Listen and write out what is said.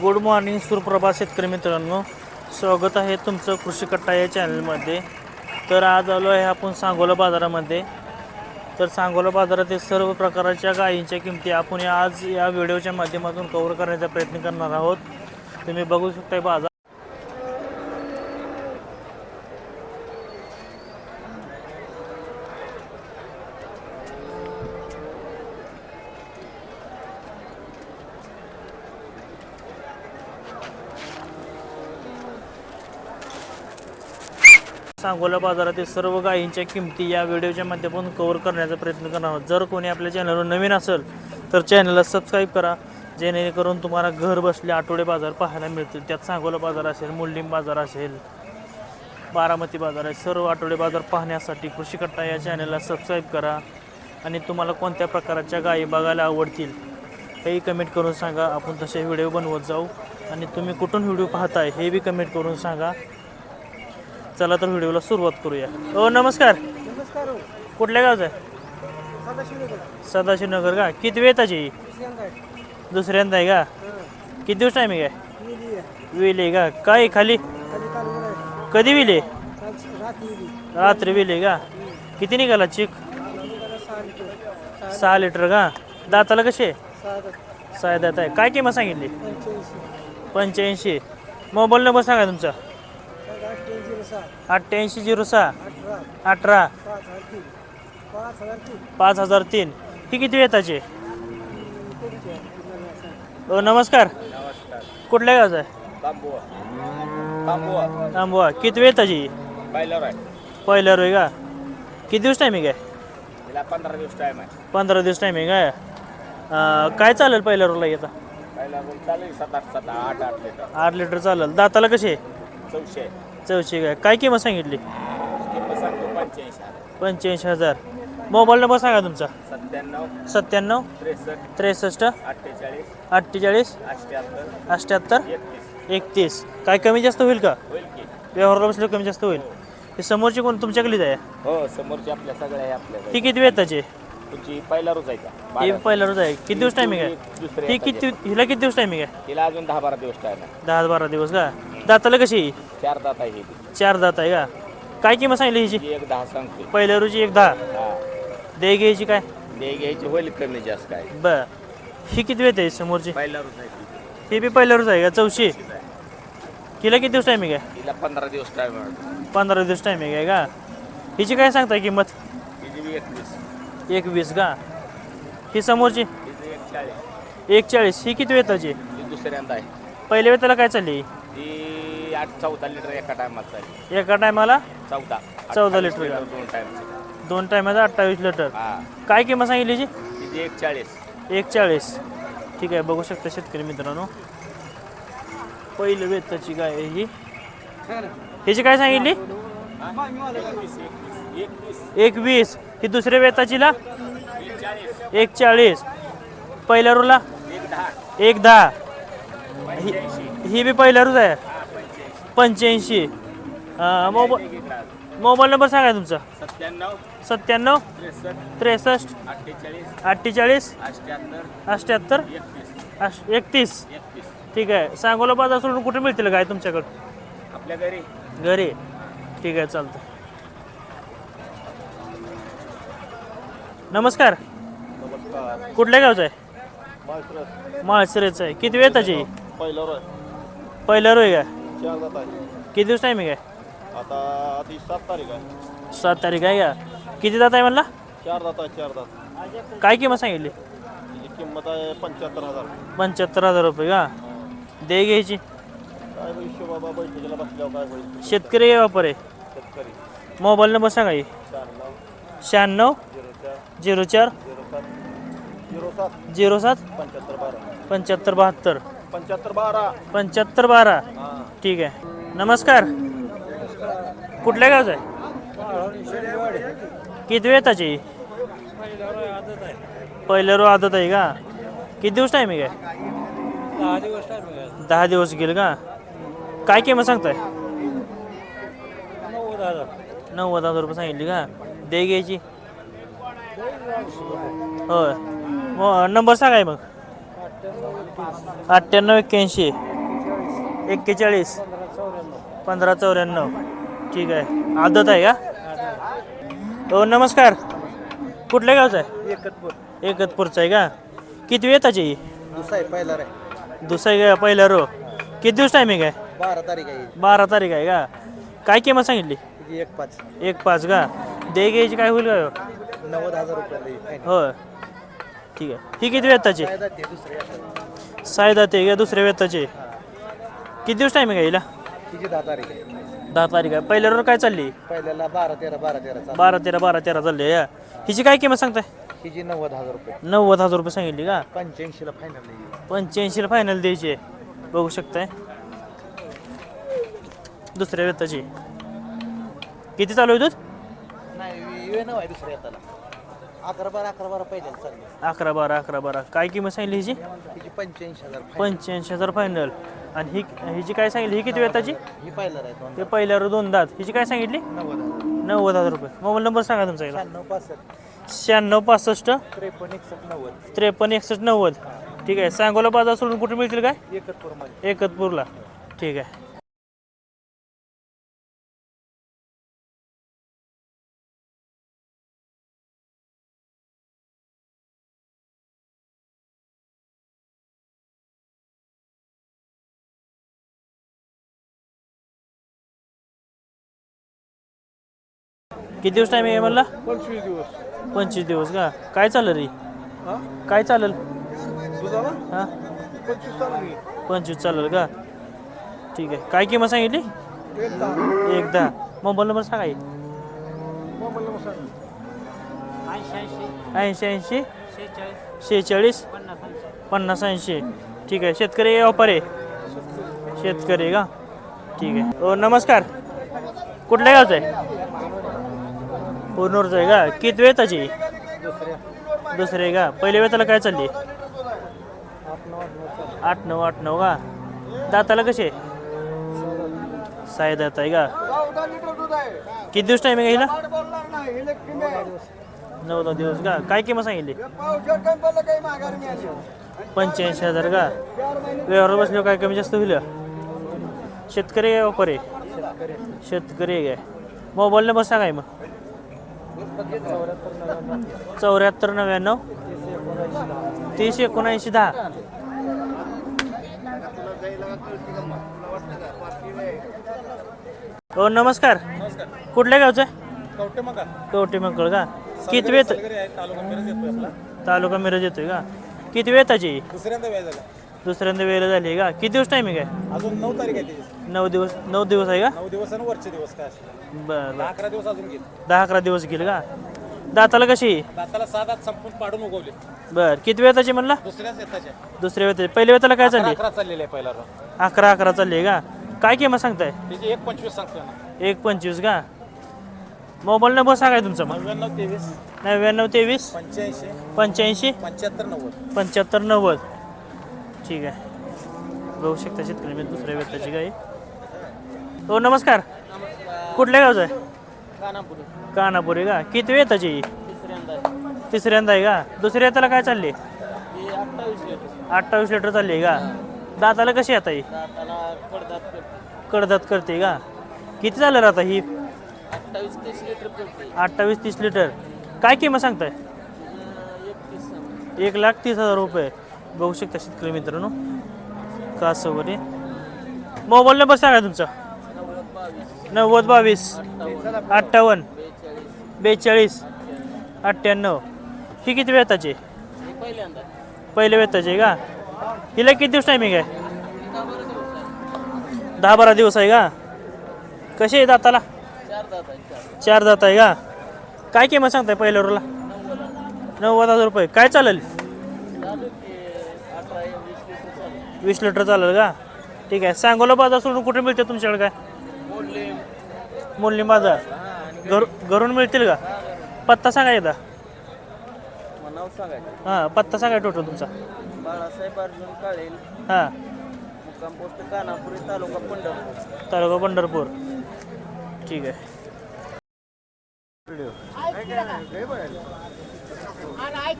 Good morning Suprabha शेतकरी मित्रांनो. स्वागत आहे तुमचं कृषी कट्टा या चॅनलमध्ये. तर आज आलो आहे आपण सांगोला बाजारामध्ये. तर सांगोला बाजारातील सर्व प्रकारच्या गायींच्या किमती आपण या- आज या व्हिडिओच्या माध्यमातून कव्हर करण्याचा प्रयत्न करणार आहोत. तुम्ही बघू शकता बाजार सांगोला बाजारातील सर्व गायींच्या किमती या व्हिडिओच्या माध्यमातून कव्हर करण्याचा प्रयत्न करणार आहोत. जर कोणी आपल्या चॅनलवर नवीन असेल तर चॅनलला सबस्क्राईब करा. जेणेकरून तुम्हाला घर बसले आठवडे बाजार पाहायला मिळतील. त्यात सांगोला बाजार असेल मुंडीम बाजार असेल बारामती बाजार आहे सर्व आठवडे बाजार पाहण्यासाठी कृषी कट्टा या चॅनलला सबस्क्राईब करा. आणि तुम्हाला कोणत्या प्रकारच्या गायी बघायला आवडतील हेही कमेंट करून सांगा. आपण तसे व्हिडिओ बनवत जाऊ. आणि तुम्ही कुठून व्हिडिओ पाहताय हे बी कमेंट करून सांगा. चला तर व्हिडिओला सुरुवात करूया. हो नमस्कार. नमस्कार कुठल्या गावचं आहे? सदाशिवनगर. का? किती वेळ त्याची दुसऱ्यांदा आहे. का? किती दिवस टायमिंग आहे विले का? काय खाली? कधी विले रात्री विले. का? किती निघाला चिक? सहा लिटर. का? दाताला कसे? सहा दात. आहे. काय किंमत सांगितली? पंच्याऐंशी. मोबाईल नंबर सांगा तुमचा. अठ्ठ्याऐंशी झिरो सहा. अठरा. पाच हजार तीन. ही किती वेताचे? हो नमस्कार. कुठल्या गावचा आहे? थांबवा किती वेताची पाहिल्यावर आहे. पहिल्या रोय का? किती दिवस टायमिंग आहे? पंधरा दिवस टाइम आहे. पंधरा दिवस टायमिंग आहे. काय चालेल पहिल्या रोला येता पहिला रोल चालेल सात आठ सात आठ आठ लिटर. आठ लिटर चालेल. दाताला कसे? चौशे. आहे. चौशे काय काय किंमत सांगितली? पंच्याऐंशी हजार. मोबाईल नंबर सांगा तुमचा. सत्त्याण्णव सत्त्याण्णव त्रेसष्ट अठ्ठेचाळीस अठ्ठ्याहत्तर एकतीस. काय कमी जास्त होईल का? व्यवहाराला बसलं कमी जास्त होईल. हे. समोरची कोण तुमच्याकडलीच आहे? हो समोरचे आपल्या सगळ्या आपल्या ती किती वेताची तुमची पहिला रोज आहे का? ही. पहिला रोज आहे. किती दिवस टायमिंग आहे? ही येतात किती हिला किती दिवस टायमिंग आहे? तिला अजून दहा बारा दिवस आहे. दहा बारा दिवस का? दाताला कशी? आहे? चार दात आहे ती. चार दात आहे का? काय किंमत सांगितली हिची? एक दहा सांगते पहिल्या रोजी एक दहा? हा. दे घ्यायची काय? दे घ्यायची होईल कमी जास्त काय बर. ही किती वेत आहे समोरची? पहिला रोज आहे. ती. ही बी पहिल्या रोज आहे का? चौशी हिला किती दिवस टायमिंग आहे तिला पंधरा दिवस टाइम आहे. पंधरा दिवस टायमिंग आहे का? हिची काय सांगताय किंमत? तिची बी एकवीस. एक वीस का? ही समोरची? तिची एक चाळीस. एक चाळीस. ही किती वेताची? ती दुसऱ्यांदा आहे. पहिल्या वेताला काय चालली? ती आठ चौदा लिटर एका टायमात चालली. एका टायमाला चौदा. चौदा लिटर? दोन टाइम दोन टायमाचा अठ्ठावीस लिटर हा. काय किंमत सांगितली हिची तिची एक चाळीस एक चाळीस ठीक आहे बघू शकता शेतकरी मित्रांनो. पहिलं वेताची गाय आहे ही. ह्याची काय सांगितली? एक वीस ही दुसऱ्या वेताचीला एक चाळीस पहिल्या रूला एक दहा. ही ही बी पहिल्या रूच आहे. पंच्याऐंशी. मोबाईल मोबाईल नंबर सांगा तुमचा. सत्त्याण्णव. सत्त्याण्णव. त्रेसष्ट. त्रेसष्ट. अठ्ठेचाळीस. अठ्ठेचाळीस. अठ्ठ्याहत्तर अठ्ठ्याहत्तर. एकतीस. अश एकतीस. एकतीस. ठीक आहे. सांगोला बाजार सोडून कुठे मिळतील काय तुमच्याकडं? आपल्या घरी. घरी. ठीक आहे चालतं नमस्कार. नमस्कार. कुठल्या गावचं आहे? माळशिरेचं आहे. किती वेळ त्याची पहिलं पहिल्या रोय का चार जात आहे. किती दिवस टायमिंग आहे आता सात तारीख आहे. सात तारीख आहे का? किती जात आहे म्हणला? चार दात आहे चार दात. काय किंमत सांगितली? तिची किंमत आहे पंच्याहत्तर हजार. पंच्याहत्तर हजार रुपये का? दे घ्यायची काय हिशोब बाबा बैठकीला बसल्यावर काय होईल शेतकरी वापर? आहे शेतकरी. मोबाईल नंबर सांगा ही शहाण्णव. शहाण्णव. झिरो चार. झिरो चार. झिरो सात. झिरो सात. झिरो सात. पंच्याहत्तर बारा. पंच्याहत्तर बहात्तर. पंच्याहत्तर बारा. पंच्याहत्तर बारा. हां. ठीक आहे. नमस्कार. कुठल्या गावचं आहे? किती वेळ त्याची पहिल्या रो आदत आहे का? किती दिवस टायमिंग आहे दहा दिवस गेले का? काय किंमत सांगताय? नव्वद हजार. रुपये सांगितली का? दे घ्यायची. होय. नंबर सांगाय मग. अठ्ठ्याण्णव एक्क्याऐंशी. एक्केचाळीस. पंधरा चौऱ्याण्णव. ठीक आहे. आदत आहे का? हो नमस्कार. कुठल्या गावचा आहे? एकतपूर. एकतपूरचा आहे का? किती वेताची ही? दुसरा पहिला रे. दुसरा पहिला रो किती दिवस टायमिंग आहे? बारा तारीख आहे बारा तारीख आहे का? काय किंमत सांगितली? एक पाच. एक पाच का? दे घ्यायची काय होईल का हो? नव्वद हजार रुपये. होय. ठीक आहे. ही किती दुसरे? आता. सायदा ते का दुसऱ्या वेताचे? किती दिवस टायमिंग आहे हिला? तिची दहा तारीख आहे. दहा तारीख आहे. काय चालली? पहिल्याला बारा तेरा बारा तेरा चालू. बारा तेरा बारा तेरा चालली आहे हिची काय किंमत सांगताय? तिची नव्वद हजार रुपये. नव्वद हजार रुपये सांगितली का? पंच्याऐंशीला फायनल पंच्याऐंशीला फायनल द्यायची आहे. बघू शकताय. दुसऱ्या वेताची. किती चालू आहे दूध? नाही वे नाव आहे दुसऱ्या येताला अकरा बारा अकरा बारा पहिल्याला चालली. अकरा बारा अकरा बारा. काय किंमत सांगितली हिची? तिची पंच्याऐंशी हजार final. पंच्याऐंशी हजार फायनल आणि ही हिची काय सांगितली? ही किती वेताची? ही पहिला आहे दोन ते पहिल्यावर दोन दात हिची काय सांगितली? नव्वद हजार. नव्वद हजार रुपये. मोबाईल नंबर सांगा तुमचा शहाण्णव पासष्ट. शहाण्णव पासष्ट. त्रेपन्न एकसष्ट नव्वद. त्रेपन्न एकसष्ट नव्वद. ठीक आहे. सांगोला बाजार सोडून कुठे मिळतील काय? एकतपूरमध्ये. एकतपूरला. ठीक आहे. किती दिवस टाइम आहे म्हणला? पंचवीस दिवस. पंचवीस दिवस का? काय चालेल रे? हा? काय चालेल? दुधाला? हां? पंचवीस चालू पंचवीस चालेल का? ठीक आहे. काय किंमत सांगितली? एक दहा. एकदा मोबाईल नंबर सांगा की. मोबाईल नंबर सांग. ऐंशी ऐंशी. शेहेचाळीस. पन्नास ऐंशी. ठीक आहे. शेतकरी व्यापार आहे. शेतकरी. का? ठीक आहे. हो नमस्कार. कुठल्या गावचं आहे? पुनूरचं आहे का? किती वेळ त्याची दुसरे आहे का? पहिले वेताला काय चालली? आठ नऊ आठ नऊ का? दाताला कसे? साय दात आहे का? किती दिवस टाइम आहे का हिला? नऊ दहा दिवस का? काय किंमत सांगितली? पंच्याऐंशी हजार का? व्यवहार बसल्यावर काय कमी जास्त होईल? शेतकरी आहे वापर आहे? शेतकरी शेतकरी आहे काय? मोबाईल नंबर सांगाय मग? चौऱ्याहत्तर नव्याण्णव. तीस एकोणऐंशी दहा. हो नमस्कार. कुठल्या गावचं? कवटे मग कवटे मंगळ का किती वेळ तालुका मिरज येतोय का? किती वेळ त्याची दुसऱ्यांदा दुसऱ्यांदा वेळ झाली का? किती दिवस टायमिंग आहे? अजून नऊ तारीख आहे त्याची. नऊ दिवस नऊ दिवस आहे का? नऊ दिवस आणि वरचे दिवस काय बरं बरं. अकरा दिवस अजून घेत दहा अकरा दिवस गेले का? दाताला कशी? दाताला सात आठ संपून पाडून उगवले. बर किती वेळ त्याची म्हणला? दुसऱ्याच येताच्या. दुसऱ्या वेळ पहिल्या वेळेला काय चालली? अकरा चाललेले आहे पहिला round. अकरा अकरा चालली आहे का? काय किंमत सांगताय? त्याची एक पंचवीस सांगतो ना. एक पंचवीस का? मोबाईल नंबर सांगाय तुमचा मग. नव्याण्णव तेवीस. नव्याण्णव तेवीस. पंच्याऐंशी. पंच्याऐंशी. पंच्याहत्तर नव्वद. पंच्याहत्तर नव्वद. ठीक आहे. बघू शकता शेतकरी मी दुसऱ्या व्यक्तीची गाई हो नमस्कार. कुठल्या गावचं आहे? कानापुरी. का? किती ही? तिसऱ्यांदा आहे. का? दुसऱ्या त्याला काय चालली? अठ्ठावीस लिटर. चालली आहे का? दाताला कशी आता ही? कडदात करते. का? किती झालं आता ही? अठ्ठावीस तीस लिटर काय किंमत सांगताय? एक लाख तीस हजार रुपये. बघू शकता शेतकरी मित्रांनो. कास वगैरे मोबाईल नंबर सांगा तुमचा. नव्वद बावीस. अठ्ठावन्न. बेचाळीस. अठ्ठ्याण्णव. ही किती वेताची? पहिले वेताची आहे का? हिला किती दिवस टायमिंग आहे? दहा बारा दिवस आहे का? कशी आहे दाताला? चार दात आहे का? काय किंमत सांगताय पहिल्या रोला नव्वद हजार रुपये. काय चालेल? वीस लिटर चालेल का? ठीक आहे. सांगोला बाजार सोडून कुठे मिळते तुमच्याकडे काय? मोडली बाजार. घर घरून मिळतील का? पत्ता सांगा एकदा. हां पत्ता सांगा टोटल तुमचा. बाळासाहेब अर्जुन काळेल. हां. पंढरपूर. तालुका पंढरपूर. ठीक आहे.